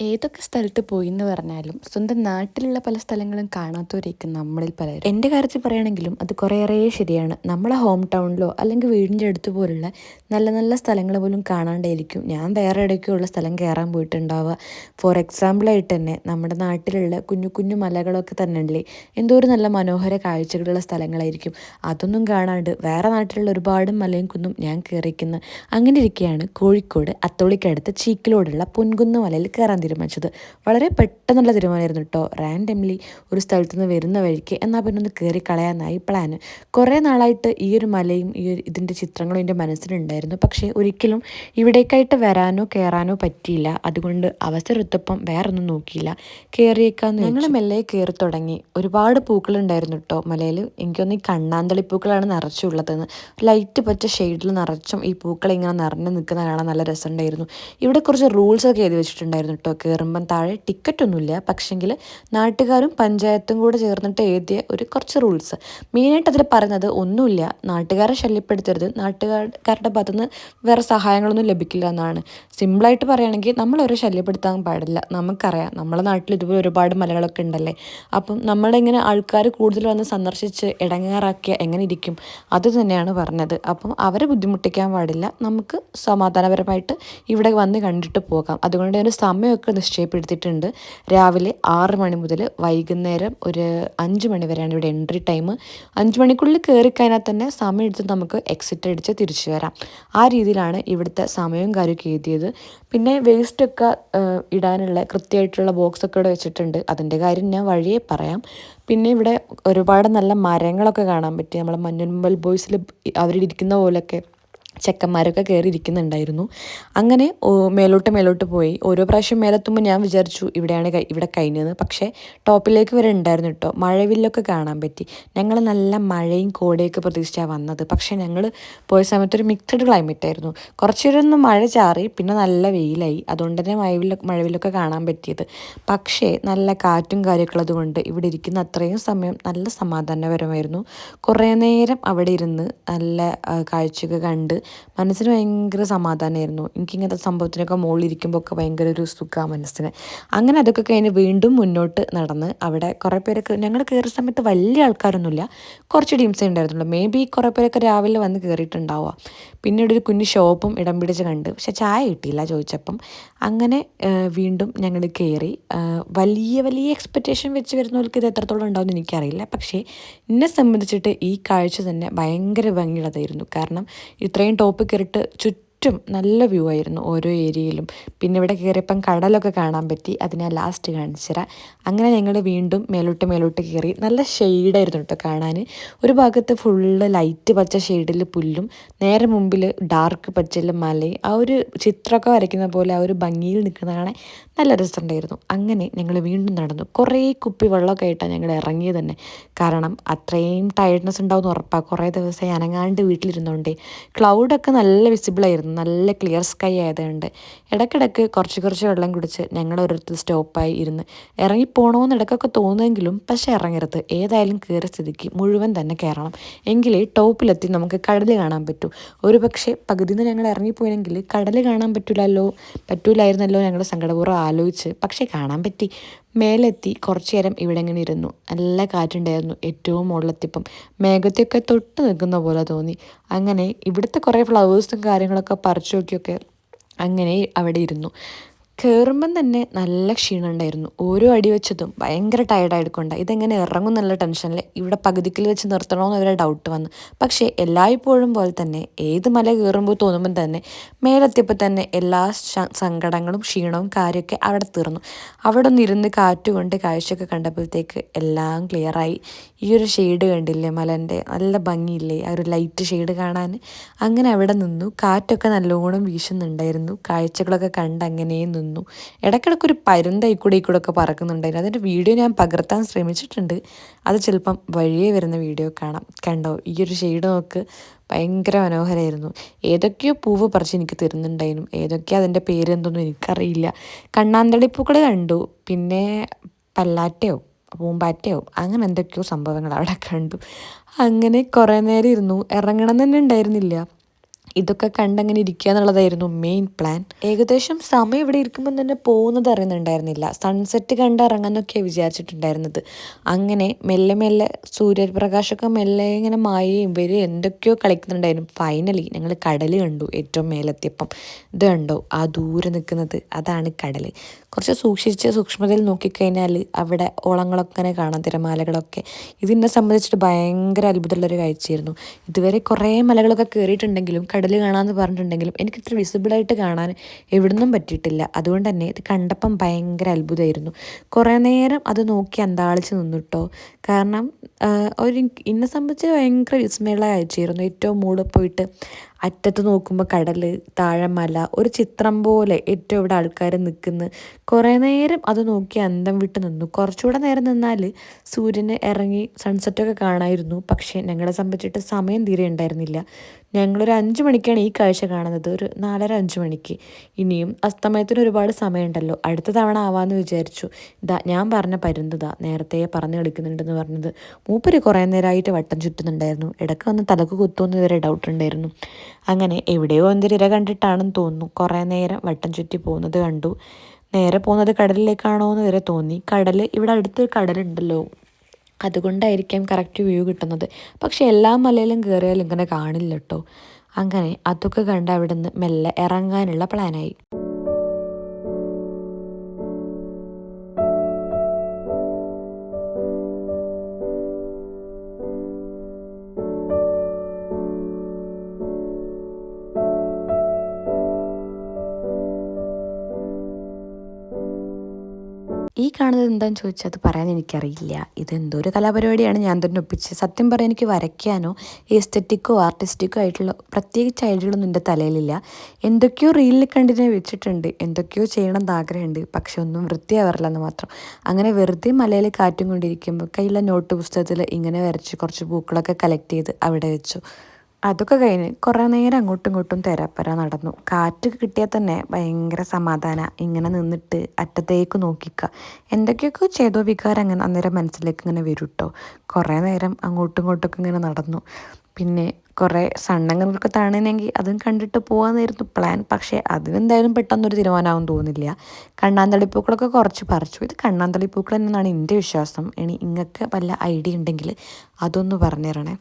ഏതൊക്കെ സ്ഥലത്ത് പോയി എന്ന് പറഞ്ഞാലും സ്വന്തം നാട്ടിലുള്ള പല സ്ഥലങ്ങളും കാണാത്തവരേക്കും നമ്മളിൽ പലരും. എന്റെ കാര്യത്തിൽ പറയുകയാണെങ്കിലും അത് കുറേയേറെ ശരിയാണ്. നമ്മളെ ഹോം ടൗണിലോ അല്ലെങ്കിൽ വീടിന്റെ അടുത്ത് പോലുള്ള നല്ല നല്ല സ്ഥലങ്ങൾ പോലും കാണാണ്ടായിരിക്കും. ഞാൻ വേറെ ഇടയ്ക്കുള്ള സ്ഥലം കയറാൻ പോയിട്ടുണ്ടാവുക. ഫോർ എക്സാമ്പിളായിട്ട് തന്നെ നമ്മുടെ നാട്ടിലുള്ള കുഞ്ഞു കുഞ്ഞു മലകളൊക്കെ തന്നെ ഉണ്ടല്ലേ എന്തോ ഒരു നല്ല മനോഹര കാഴ്ചകളുള്ള സ്ഥലങ്ങളായിരിക്കും. അതൊന്നും കാണാണ്ട് വേറെ നാട്ടിലുള്ള ഒരുപാട് മലയും കുന്നും ഞാൻ കയറിക്കുന്നത് അങ്ങനെ ഇരിക്കുകയാണ് കോഴിക്കോട് അത്തോളിക്കടുത്ത് ചീക്കിലോടുള്ള പൊൻകുന്ന് മലയിൽ കയറാൻ തീരുമാനിച്ചത്. വളരെ പെട്ടെന്നുള്ള തീരുമാനമായിരുന്നു കേട്ടോ റാൻഡംലി ഒരു സ്ഥലത്ത് നിന്ന് വരുന്ന വഴിക്ക് എന്നാൽ പിന്നെ ഒന്ന് കയറി കളയാനായി പ്ലാൻ കുറേ നാളായിട്ട് ഈ ഒരു മലയും ഈ ഒരു ഇതിന്റെ ചിത്രങ്ങളും എന്റെ മനസ്സിലുണ്ടായിരുന്നു. പക്ഷേ ഒരിക്കലും ഇവിടേക്കായിട്ട് വരാനോ കയറാനോ പറ്റിയില്ല. അതുകൊണ്ട് അവസരത്തൊപ്പം വേറൊന്നും നോക്കിയില്ല. കയറിയേക്കാന്ന് ഞങ്ങൾ മെല്ലെ കയറി തുടങ്ങി. ഒരുപാട് പൂക്കളുണ്ടായിരുന്നു കേട്ടോ മലയിൽ. എനിക്കൊന്ന് ഈ കണ്ണാന്തളി പൂക്കളാണ് നിറച്ചുള്ളതെന്ന് ലൈറ്റ് പറ്റ ഷെയ്ഡിൽ നിറച്ചും ഈ പൂക്കൾ ഇങ്ങനെ നിറഞ്ഞു നിൽക്കുന്ന കാണാൻ നല്ല രസമുണ്ടായിരുന്നു. ഇവിടെ കുറച്ച് റൂൾസ് ഒക്കെ എഴുതി വെച്ചിട്ടുണ്ടായിരുന്നു കേട്ടോ കയറുമ്പം താഴെ ടിക്കറ്റ് ഒന്നുമില്ല പക്ഷെങ്കിൽ നാട്ടുകാരും പഞ്ചായത്തും കൂടെ ചേർന്നിട്ട് എഴുതിയ ഒരു കുറച്ച് റൂൾസ്. മെയിനായിട്ട് അതിൽ പറയുന്നത് ഒന്നുമില്ല. നാട്ടുകാരെ ശല്യപ്പെടുത്തരുത്. നാട്ടുകാരുടെ ഭാഗത്തുനിന്ന് വേറെ സഹായങ്ങളൊന്നും ലഭിക്കില്ല എന്നാണ്. സിമ്പിളായിട്ട് പറയുകയാണെങ്കിൽ നമ്മളൊരു ശല്യപ്പെടുത്താൻ പാടില്ല. നമുക്കറിയാം. നമ്മുടെ നാട്ടിൽ ഇതുപോലെ ഒരുപാട് മലകളൊക്കെ ഉണ്ടല്ലേ? അപ്പം നമ്മളിങ്ങനെ ആൾക്കാർ കൂടുതൽ വന്ന് സന്ദർശിച്ച് ഇടങ്ങാറാക്കിയ എങ്ങനെ ഇരിക്കും? അത് തന്നെയാണ് പറഞ്ഞത്. അപ്പം അവരെ ബുദ്ധിമുട്ടിക്കാൻ പാടില്ല. നമുക്ക് സമാധാനപരമായിട്ട് ഇവിടെ വന്ന് കണ്ടിട്ട് പോകാം. അതുകൊണ്ട് ഒരു സമയമൊക്കെ നിശ്ചയപ്പെടുത്തിയിട്ടുണ്ട്. രാവിലെ ആറ് മണി മുതൽ വൈകുന്നേരം ഒരു അഞ്ച് മണി വരെയാണ് ഇവിടെ എൻട്രി ടൈം അഞ്ച് മണിക്കുള്ളിൽ കയറി കഴിഞ്ഞാൽ തന്നെ സമയം എടുത്ത് നമുക്ക് എക്സിറ്റ് അടിച്ച് തിരിച്ചു വരാം. ആ രീതിയിലാണ് ഇവിടുത്തെ സമയവും കാര്യമൊക്കെ എഴുതിയത്. പിന്നെ വേസ്റ്റൊക്കെ ഇടാനുള്ള കൃത്യമായിട്ടുള്ള ബോക്സൊക്കെ ഇവിടെ വെച്ചിട്ടുണ്ട്. അതിന്റെ കാര്യം ഞാൻ വഴിയെ പറയാം. പിന്നെ ഇവിടെ ഒരുപാട് നല്ല മരങ്ങളൊക്കെ കാണാൻ പറ്റി. നമ്മൾ മഞ്ഞുമ്പൽ ബോയ്സിൽ അവരിരിക്കുന്ന പോലൊക്കെ. ചെക്കന്മാരൊക്കെ കയറി ഇരിക്കുന്നുണ്ടായിരുന്നു അങ്ങനെ മേലോട്ട് മേലോട്ട് പോയി. ഓരോ പ്രാവശ്യം മേലെത്തുമ്പോൾ ഞാൻ വിചാരിച്ചു ഇവിടെയാണ് ഇവിടെ കഴിഞ്ഞത്. പക്ഷേ ടോപ്പിലേക്ക് വരെ ഉണ്ടായിരുന്നു കേട്ടോ മഴവില്ലൊക്കെ കാണാൻ പറ്റി. ഞങ്ങൾ നല്ല മഴയും കോടയൊക്കെ പ്രതീക്ഷിച്ചാണ് വന്നത്. പക്ഷേ ഞങ്ങൾ പോയ സമയത്ത് ഒരു മിക്സഡ് ക്ലൈമറ്റ് ആയിരുന്നു. കുറച്ചൊരു മഴ ചാറി പിന്നെ നല്ല വെയിലായി. അതുകൊണ്ട് തന്നെ മഴവില്ല മഴവില്ലൊക്കെ കാണാൻ പറ്റിയത്. പക്ഷേ നല്ല കാറ്റും കാര്യമൊക്കെ ഉള്ളതുകൊണ്ട് ഇവിടെ ഇരിക്കുന്ന അത്രയും സമയം നല്ല സമാധാനപരമായിരുന്നു. കുറേ നേരം അവിടെ ഇരുന്ന് നല്ല കാഴ്ചയൊക്കെ കണ്ട് മനസ്സിന് ഭയങ്കര സമാധാനമായിരുന്നു എനിക്കിങ്ങനത്തെ സംഭവത്തിനൊക്കെ മുകളിലിരിക്കുമ്പോൾ ഒക്കെ ഭയങ്കര ഒരു സുഖമാണ് മനസ്സിന്. അങ്ങനെ അതൊക്കെ കഴിഞ്ഞ് വീണ്ടും മുന്നോട്ട് നടന്ന് അവിടെ കുറേ പേരൊക്കെ ഞങ്ങൾ കയറിയ സമയത്ത് വലിയ ആൾക്കാരൊന്നുമില്ല. കുറച്ച് ടീംസേ ഉണ്ടായിരുന്നുള്ളൂ. മേ ബി കുറേ പേരൊക്കെ രാവിലെ വന്ന് കയറിയിട്ടുണ്ടാവുക. പിന്നീട് ഒരു കുഞ്ഞു ഷോപ്പും ഇടം പിടിച്ച് കണ്ട്. പക്ഷെ ചായ കിട്ടിയില്ല ചോദിച്ചപ്പം. അങ്ങനെ വീണ്ടും ഞങ്ങൾ കയറി വലിയ വലിയ എക്സ്പെക്റ്റേഷൻ വെച്ച് വരുന്നവർക്ക് ഇത് എത്രത്തോളം ഉണ്ടാവുമെന്ന് എനിക്കറിയില്ല. പക്ഷേ എന്നെ സംബന്ധിച്ചിട്ട് ഈ കാഴ്ച തന്നെ ഭയങ്കര ഭംഗിയുള്ളതായിരുന്നു. കാരണം ഇത്രയും ടോപ്പ് കയറിയിട്ട് ചുറ്റും ചുറ്റും നല്ല വ്യൂ ആയിരുന്നു ഓരോ ഏരിയയിലും. പിന്നെ ഇവിടെ കയറിയപ്പം കടലൊക്കെ കാണാൻ പറ്റി. അതിനെ ലാസ്റ്റ് കാണിച്ചുതരാം. അങ്ങനെ ഞങ്ങൾ വീണ്ടും മേലോട്ട് മേലോട്ട് കയറി നല്ല ഷെയ്ഡായിരുന്നു കേട്ടോ കാണാൻ ഒരു ഭാഗത്ത് ഫുള്ള് ലൈറ്റ് പച്ച ഷെയ്ഡിൽ പുല്ലും നേരെ മുമ്പിൽ ഡാർക്ക് പച്ചയിൽ മലയും ആ ഒരു ചിത്രമൊക്കെ വരയ്ക്കുന്ന പോലെ ആ ഒരു ഭംഗിയിൽ നിൽക്കുന്ന കാണാൻ നല്ല രസമുണ്ടായിരുന്നു. അങ്ങനെ ഞങ്ങൾ വീണ്ടും നടന്നു. കുറേ കുപ്പി വെള്ളമൊക്കെ ആയിട്ടാണ് ഞങ്ങൾ ഇറങ്ങിയത് തന്നെ. കാരണം അത്രയും ടയർഡ്നെസ് ഉണ്ടാവും എന്ന് ഉറപ്പാണ് കുറേ ദിവസം അനങ്ങാണ്ട് വീട്ടിലിരുന്നോണ്ടേ. ക്ലൗഡൊക്കെ നല്ല വിസിബിളായിരുന്നു നല്ല ക്ലിയർ സ്കൈ ആയതുകൊണ്ട് ഇടയ്ക്കിടയ്ക്ക് കുറച്ച് കുറച്ച് വെള്ളം കുടിച്ച് ഞങ്ങൾ ഓരോരുത്തർ സ്റ്റോപ്പായി ഇരുന്ന്. ഇറങ്ങിപ്പോണമെന്ന് ഇടയ്ക്കൊക്കെ തോന്നുമെങ്കിലും പക്ഷേ ഇറങ്ങരുത്. ഏതായാലും കയറിയ സ്ഥിതിക്ക് മുഴുവൻ തന്നെ കയറണം എങ്കിലേ ടോപ്പിലെത്തി നമുക്ക് കടൽ കാണാൻ പറ്റൂ. ഒരു പക്ഷേ പകുതി നിന്ന് ഞങ്ങൾ ഇറങ്ങിപ്പോയെങ്കിൽ കടൽ കാണാൻ പറ്റില്ലല്ലോ പറ്റൂലായിരുന്നല്ലോ ഞങ്ങൾ സങ്കടപൂർവം ആലോചിച്ച്. പക്ഷേ കാണാൻ പറ്റി. മേലെത്തി കുറച്ചു നേരം ഇവിടെ ഇങ്ങനെ ഇരുന്നു. നല്ല കാറ്റുണ്ടായിരുന്നു. ഏറ്റവും മുകളിലെത്തിപ്പം മേഘത്തെയൊക്കെ തൊട്ട് നിൽക്കുന്ന പോലെ തോന്നി. അങ്ങനെ ഇവിടുത്തെ കുറേ ഫ്ലവേഴ്സും കാര്യങ്ങളൊക്കെ പറിച്ചു നോക്കിയൊക്കെ അങ്ങനെ അവിടെ ഇരുന്നു. കയറുമ്പം തന്നെ നല്ല ക്ഷീണം ഉണ്ടായിരുന്നു. ഓരോ അടി വെച്ചതും ഭയങ്കര ടയർഡായിക്കൊണ്ട് ഇതെങ്ങനെ ഇറങ്ങും എന്നുള്ള ടെൻഷനിൽ ഇവിടെ പകുതിക്കിൽ വെച്ച് നിർത്തണമെന്ന് അവരെ ഡൗട്ട് വന്നു. പക്ഷേ എല്ലായ്പ്പോഴും പോലെ തന്നെ ഏത് മല കയറുമ്പോൾ തോന്നുമ്പോൾ തന്നെ മേലെത്തിയപ്പോൾ തന്നെ എല്ലാ സങ്കടങ്ങളും ക്ഷീണവും കാര്യമൊക്കെ അവിടെ തീർന്നു. അവിടെ നിന്നിരുന്ന് കാറ്റുകൊണ്ട് കാഴ്ചയൊക്കെ കണ്ടപ്പോഴത്തേക്ക് എല്ലാം ക്ലിയറായി ഈ ഒരു ഷെയ്ഡ് കണ്ടില്ലേ മലന്റെ നല്ല ഭംഗിയില്ലേ? ആ ഒരു ലൈറ്റ് ഷെയ്ഡ് കാണാൻ. അങ്ങനെ അവിടെ നിന്നു. കാറ്റൊക്കെ നല്ലോണം വീശുന്നുണ്ടായിരുന്നു. കാഴ്ചകളൊക്കെ കണ്ട് അങ്ങനെ നിന്നു. ഇടയ്ക്കിടയ്ക്ക് ഒരു പരുന്തായി കൂടെ ഈ കൂടെ ഒക്കെ പറക്കുന്നുണ്ടായിരുന്നു. അതിന്റെ വീഡിയോ ഞാൻ പകർത്താൻ ശ്രമിച്ചിട്ടുണ്ട്. അത് ചിലപ്പം വഴിയേ വരുന്ന വീഡിയോ കാണാം. കണ്ടോ? ഈ ഒരു ഷെയ്ഡ് നോക്ക്. ഭയങ്കര മനോഹരമായിരുന്നു ഏതൊക്കെയോ പൂവ് പറിച്ച് എനിക്ക് തരുന്നുണ്ടായിരുന്നു. ഏതൊക്കെയോ അതിന്റെ പേരെന്തൊന്നും എനിക്കറിയില്ല. കണ്ണാന്തടിപ്പൂക്കൾ കണ്ടു. പിന്നെ പല്ലാറ്റയോ പൂമ്പാറ്റയോ അങ്ങനെ എന്തൊക്കെയോ സംഭവങ്ങൾ അവിടെ കണ്ടു. അങ്ങനെ കുറേ നേരം ഇരുന്നു. ഇറങ്ങണം തന്നെ ഉണ്ടായിരുന്നില്ല. ഇതൊക്കെ കണ്ടങ്ങനെ ഇരിക്കുക എന്നുള്ളതായിരുന്നു മെയിൻ പ്ലാൻ ഏകദേശം സമയം ഇവിടെ ഇരിക്കുമ്പോൾ തന്നെ പോകുന്നത് അറിയുന്നുണ്ടായിരുന്നില്ല. സൺസെറ്റ് കണ്ട് ഇറങ്ങാന്നൊക്കെയാണ് വിചാരിച്ചിട്ടുണ്ടായിരുന്നത്. അങ്ങനെ മെല്ലെ മെല്ലെ സൂര്യപ്രകാശമൊക്കെ മെല്ലെ ഇങ്ങനെ മായയും വരും എന്തൊക്കെയോ കളിക്കുന്നുണ്ടായിരുന്നു. ഫൈനലി ഞങ്ങൾ കടൽ കണ്ടു. ഏറ്റവും മേലെത്തിയപ്പം. ഇത് കണ്ടോ? ആ ദൂരെ നിൽക്കുന്നത്. അതാണ് കടൽ കുറച്ച് സൂക്ഷിച്ച് സൂക്ഷ്മതയിൽ നോക്കിക്കഴിഞ്ഞാൽ അവിടെ ഓളങ്ങളൊക്കെ ഇങ്ങനെ കാണാം തിരമാലകളൊക്കെ. ഇതിനെ സംബന്ധിച്ചിട്ട് ഭയങ്കര അത്ഭുതമുള്ളൊരു കാഴ്ചയായിരുന്നു. ഇതുവരെ കുറേ മലകളൊക്കെ കയറിയിട്ടുണ്ടെങ്കിലും കടൽ കാണാമെന്ന് പറഞ്ഞിട്ടുണ്ടെങ്കിലും എനിക്ക് ഇത്ര വിസിബിളായിട്ട് കാണാൻ എവിടുന്നും പറ്റിയിട്ടില്ല. അതുകൊണ്ട് തന്നെ ഇത് കണ്ടപ്പം ഭയങ്കര അത്ഭുതമായിരുന്നു. കുറേ നേരം അത് നോക്കി അന്താളിച്ച് നിന്നിട്ടോ. കാരണം ഒരു എന്നെ സംബന്ധിച്ച് ഭയങ്കര വിസ്മയുള്ള കാഴ്ചയായിരുന്നു. ഏറ്റവും മൂടെ പോയിട്ട് അറ്റത്ത് നോക്കുമ്പോൾ കടൽ താഴെ മല ഒരു ചിത്രം പോലെ ഏറ്റവും ഇവിടെ ആൾക്കാർ നിൽക്കുന്നു. കുറേ നേരം അത് നോക്കി അന്തം വിട്ട് നിന്നു. കുറച്ചുകൂടെ നേരം നിന്നാൽ സൂര്യന് ഇറങ്ങി സൺസെറ്റൊക്കെ കാണായിരുന്നു. പക്ഷേ ഞങ്ങളെ സംബന്ധിച്ചിട്ട് സമയം തീരെ ഉണ്ടായിരുന്നില്ല. ഞങ്ങളൊരു അഞ്ച് മണിക്കാണ് ഈ കാഴ്ച കാണുന്നത്. ഒരു നാലര അഞ്ച് മണിക്ക്. ഇനിയും അസ്തമയത്തിന് ഒരുപാട് സമയമുണ്ടല്ലോ. അടുത്ത തവണ ആവാമെന്ന് വിചാരിച്ചു. ഇതാ ഞാൻ പറഞ്ഞ പരുന്തതാ നേരത്തെ പറഞ്ഞു കളിക്കുന്നുണ്ടെന്ന് പറഞ്ഞത്. മൂപ്പര് കുറേ നേരമായിട്ട് വട്ടം ചുറ്റുന്നുണ്ടായിരുന്നു. ഇടയ്ക്ക് വന്ന് തലക്ക് കുത്തുമെന്ന് വരെ ഡൗട്ട് ഉണ്ടായിരുന്നു. അങ്ങനെ എവിടെയോ എന്തൊരിര കണ്ടിട്ടാണെന്ന് തോന്നുന്നു. കുറേ നേരം വട്ടം ചുറ്റി പോകുന്നത് കണ്ടു. നേരെ പോകുന്നത് കടലിലേക്കാണോ എന്ന് വരെ തോന്നി. കടൽ ഇവിടെ അടുത്ത് കടലുണ്ടല്ലോ. അതുകൊണ്ടായിരിക്കാം കറക്റ്റ് വ്യൂ കിട്ടുന്നത്. പക്ഷെ എല്ലാ മലയിലും കയറിയാലും ഇങ്ങനെ കാണില്ല കേട്ടോ അങ്ങനെ അതൊക്കെ കണ്ട് അവിടെ നിന്ന് മെല്ലെ ഇറങ്ങാനുള്ള പ്ലാനായി കാണുന്നത് എന്താണെന്ന് ചോദിച്ചാൽ അത് പറയാൻ എനിക്കറിയില്ല. ഇതെന്തോ ഒരു കലാപരിപാടിയാണ്. ഞാൻ തന്നെ ഒപ്പിച്ച് സത്യം പറയാൻ എനിക്ക് വരയ്ക്കാനോ എസ്തറ്റിക്കോ ആർട്ടിസ്റ്റിക്കോ ആയിട്ടുള്ള പ്രത്യേകിച്ച് ഐഡിയകളൊന്നും എന്റെ തലയിലില്ല. എന്തൊക്കെയോ റീലിൽ കണ്ടിനെ വെച്ചിട്ടുണ്ട്. എന്തൊക്കെയോ ചെയ്യണം എന്ന് ആഗ്രഹമുണ്ട്. പക്ഷെ ഒന്നും വൃത്തിയാവാറില്ലെന്ന് മാത്രം. അങ്ങനെ വെറുതെ മലയിൽ കാറ്റും കൊണ്ടിരിക്കുമ്പോൾ കയ്യിലെ നോട്ട് പുസ്തകത്തിൽ ഇങ്ങനെ വരച്ച് കുറച്ച് പൂക്കളൊക്കെ കളക്ട് ചെയ്ത് അവിടെ വെച്ചു. അതൊക്കെ കഴിഞ്ഞ് കുറേ നേരം അങ്ങോട്ടും ഇങ്ങോട്ടും തെരപ്പര നടന്നു. കാറ്റ് കിട്ടിയാൽ തന്നെ ഭയങ്കര സമാധാന. ഇങ്ങനെ നിന്നിട്ട് അറ്റത്തേക്ക് നോക്കിക്കുക എന്തൊക്കെയൊക്കെ ചെയ്തോ വികാരം അങ്ങനെ അന്നേരം മനസ്സിലേക്ക് ഇങ്ങനെ വരും കേട്ടോ കുറേ നേരം അങ്ങോട്ടും ഇങ്ങോട്ടൊക്കെ ഇങ്ങനെ നടന്നു. പിന്നെ കുറേ സണ്ണങ്ങൾക്ക് താണനെങ്കിൽ അതും കണ്ടിട്ട് പോകാമെന്നായിരുന്നു പ്ലാൻ. പക്ഷേ അതിനെന്തായാലും പെട്ടെന്നൊരു തീരുമാനമാവും തോന്നില്ല. കണ്ണാന്തളിപ്പൂക്കളൊക്കെ കുറച്ച് പറിച്ചു. ഇത് കണ്ണാന്തളിപ്പൂക്കൾ എന്നാണ് എന്റെ വിശ്വാസം. ഇനി ഇങ്ങക്ക് വല്ല ഐഡിയ ഉണ്ടെങ്കിൽ അതൊന്ന് പറഞ്ഞു തരണേ.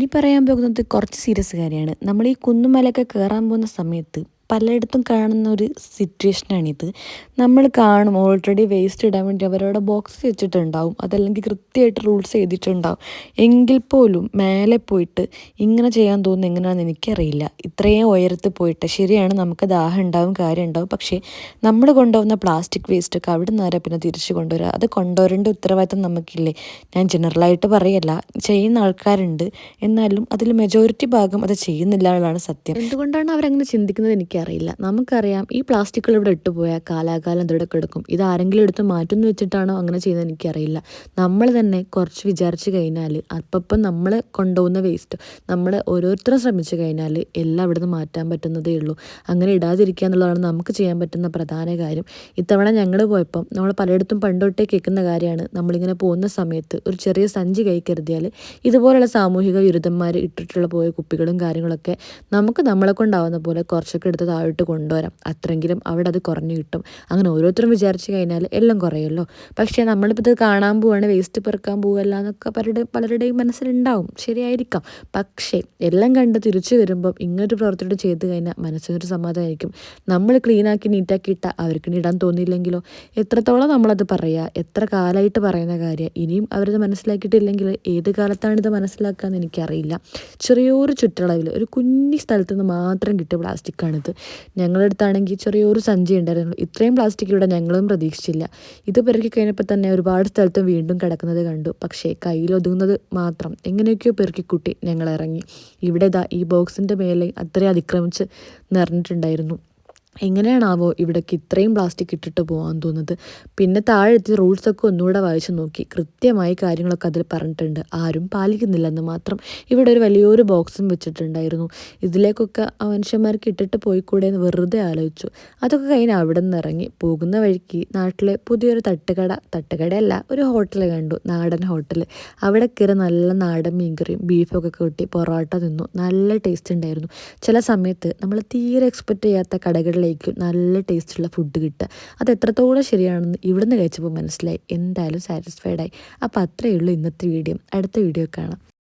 ഇനി പറയാൻ പോകുന്നത് കുറച്ച് സീരിയസ് കാര്യമാണ്. നമ്മൾ ഈ കുന്നുമലയൊക്കെ കയറാൻ പോകുന്ന സമയത്ത് പലയിടത്തും കാണുന്ന ഒരു സിറ്റുവേഷനാണിത്. നമ്മൾ കാണും ഓൾറെഡി വേസ്റ്റ് ഇടാൻ വേണ്ടി അവരവിടെ ബോക്സ് വെച്ചിട്ടുണ്ടാവും. അതല്ലെങ്കിൽ കൃത്യമായിട്ട് റൂൾസ് ചെയ്തിട്ടുണ്ടാവും. എങ്കിൽ പോലും മേലെ പോയിട്ട് ഇങ്ങനെ ചെയ്യാൻ തോന്നുന്നു എങ്ങനെയാണെന്ന് എനിക്കറിയില്ല. ഇത്രയും ഉയരത്ത് പോയിട്ട് ശരിയാണ് നമുക്ക് ദാഹം ഉണ്ടാവും കാര്യം ഉണ്ടാവും. പക്ഷേ നമ്മൾ കൊണ്ടുപോകുന്ന പ്ലാസ്റ്റിക് വേസ്റ്റൊക്കെ അവിടെ നിന്ന് പിന്നെ തിരിച്ചു കൊണ്ടുവരിക അത് കൊണ്ടുവരേണ്ട ഉത്തരവാദിത്തം നമുക്കില്ലേ? ഞാൻ ജനറലായിട്ട് പറയല്ല. ചെയ്യുന്ന ആൾക്കാരുണ്ട്. എന്നാലും അതിൽ മെജോറിറ്റി ഭാഗം അത് ചെയ്യുന്നില്ല എന്നുള്ളതാണ് സത്യം. എന്തുകൊണ്ടാണ് അവരങ്ങനെ ചിന്തിക്കുന്നത് എനിക്ക് എനിക്കറിയില്ല. നമുക്കറിയാം ഈ പ്ലാസ്റ്റിക്കുകൾ ഇവിടെ ഇട്ടുപോയാൽ കാലാകാലം ഇവിടെ കിടക്കും. ഇത് ആരെങ്കിലും എടുത്ത് മാറ്റുന്നു വെച്ചിട്ടാണോ അങ്ങനെ ചെയ്യുന്നത് എനിക്കറിയില്ല. നമ്മൾ തന്നെ കുറച്ച് വിചാരിച്ച് കഴിഞ്ഞാൽ അപ്പം നമ്മൾ കൊണ്ടുപോകുന്ന വേസ്റ്റ് നമ്മൾ ഓരോരുത്തരും ശ്രമിച്ചു കഴിഞ്ഞാൽ എല്ലാം ഇവിടുന്ന് മാറ്റാൻ പറ്റുന്നതേ ഉള്ളൂ. അങ്ങനെ ഇടാതിരിക്കുക എന്നുള്ളതാണ് നമുക്ക് ചെയ്യാൻ പറ്റുന്ന പ്രധാന കാര്യം. ഇത്തവണ ഞങ്ങൾ പോയപ്പം നമ്മൾ പലയിടത്തും പണ്ടൊട്ടേ കേൾക്കുന്ന കാര്യമാണ്. നമ്മളിങ്ങനെ പോകുന്ന സമയത്ത് ഒരു ചെറിയ സഞ്ചി കൈ കരുതിയാൽ ഇതുപോലുള്ള സാമൂഹിക വിരുദ്ധന്മാർ ഇട്ടിട്ടുള്ള പോയ കുപ്പികളും കാര്യങ്ങളൊക്കെ നമുക്ക് നമ്മളെ കൊണ്ടാവുന്ന പോലെ കുറച്ചൊക്കെ എടുത്ത് താഴോട്ട് കൊണ്ടുവരാം. അത്രയെങ്കിലും അവിടെ അത് കുറഞ്ഞു കിട്ടും. അങ്ങനെ ഓരോരുത്തരും വിചാരിച്ച് കഴിഞ്ഞാൽ എല്ലാം കുറയുമല്ലോ. പക്ഷേ നമ്മളിപ്പോൾ ഇത് കാണാൻ പോവാണ് വേസ്റ്റ് പെറുക്കാൻ പോവല്ല എന്നൊക്കെ പലരുടെ പലരുടെയും മനസ്സിലുണ്ടാവും. ശരിയായിരിക്കാം. പക്ഷേ എല്ലാം കണ്ട് തിരിച്ചു വരുമ്പം ഇങ്ങനൊരു പ്രവർത്തനം ചെയ്ത് കഴിഞ്ഞാൽ മനസ്സിനൊരു സമാധാനമായിരിക്കും. നമ്മൾ ക്ലീനാക്കി നീറ്റാക്കി ഇട്ടാൽ അവർക്ക് ഇടാൻ തോന്നിയില്ലെങ്കിലോ? എത്രത്തോളം നമ്മളത് പറയുക എത്ര കാലമായിട്ട് പറയുന്ന കാര്യം? ഇനിയും അവരത് മനസ്സിലാക്കിയിട്ടില്ലെങ്കിൽ ഏത് കാലത്താണ് ഇത് മനസ്സിലാക്കുക എന്ന് എനിക്കറിയില്ല. ചെറിയൊരു ചുറ്റളവിൽ ഒരു കുഞ്ഞി സ്ഥലത്ത് നിന്ന് മാത്രം കിട്ടിയ പ്ലാസ്റ്റിക്കാണിത് ഞങ്ങളുടെ അടുത്താണെങ്കിൽ ചെറിയൊരു സഞ്ചി ഉണ്ടായിരുന്നു. ഇത്രയും പ്ലാസ്റ്റിക് ഇവിടെ ഞങ്ങളും പ്രതീക്ഷിച്ചില്ല. ഇത് പെറുക്കി കഴിഞ്ഞപ്പോൾ തന്നെ ഒരുപാട് സ്ഥലത്ത് വീണ്ടും കിടക്കുന്നത് കണ്ടു. പക്ഷേ കയ്യിലൊതുങ്ങുന്നത് മാത്രം എങ്ങനെയൊക്കെയോ പെറുക്കിക്കുട്ടി ഞങ്ങൾ ഇറങ്ങി. ഇവിടെ ദാ ഈ ബോക്സിന്റെ മേലെ അത്രയും അതിക്രമിച്ച് നിറഞ്ഞിട്ടുണ്ടായിരുന്നു. എങ്ങനെയാണാവോ ഇവിടേക്ക് ഇത്രയും പ്ലാസ്റ്റിക് ഇട്ടിട്ട് പോകാൻ തോന്നുന്നത്. പിന്നെ താഴെത്തി റൂൾസൊക്കെ ഒന്നുകൂടെ വായിച്ചു നോക്കി. കൃത്യമായി കാര്യങ്ങളൊക്കെ അതിൽ പറഞ്ഞിട്ടുണ്ട്. ആരും പാലിക്കുന്നില്ലെന്ന് മാത്രം ഇവിടെ ഒരു വലിയൊരു ബോക്സും വെച്ചിട്ടുണ്ടായിരുന്നു. ഇതിലേക്കൊക്കെ മനുഷ്യന്മാർക്ക് ഇട്ടിട്ട് പോയിക്കൂടെ എന്ന് വെറുതെ ആലോചിച്ചു. അതൊക്കെ കഴിഞ്ഞ് അവിടെ നിന്ന് ഇറങ്ങി പോകുന്ന വഴിക്ക് നാട്ടിലെ പുതിയൊരു തട്ടുകട തട്ടുകടയല്ല ഒരു ഹോട്ടൽ കണ്ടു. നാടൻ ഹോട്ടൽ അവിടെ കയറി നല്ല നാടൻ മീൻകറിയും ബീഫൊക്കെ കൂട്ടി പൊറോട്ട തിന്നു. നല്ല ടേസ്റ്റ് ഉണ്ടായിരുന്നു. ചില സമയത്ത് നമ്മൾ തീരെ എക്സ്പെക്റ്റ് ചെയ്യാത്ത കടകളിലേക്ക് നല്ല ടേസ്റ്റുള്ള ഫുഡ് കിട്ടുക. അത് എത്രത്തോളം ശരിയാണെന്ന് ഇവിടുന്ന് കഴിച്ചപ്പോൾ മനസ്സിലായി. എന്തായാലും സാറ്റിസ്ഫൈഡ് ആയി. അപ്പോൾ അത്രയേ ഉള്ളൂ ഇന്നത്തെ വീഡിയോ. അടുത്ത വീഡിയോ കാണാം.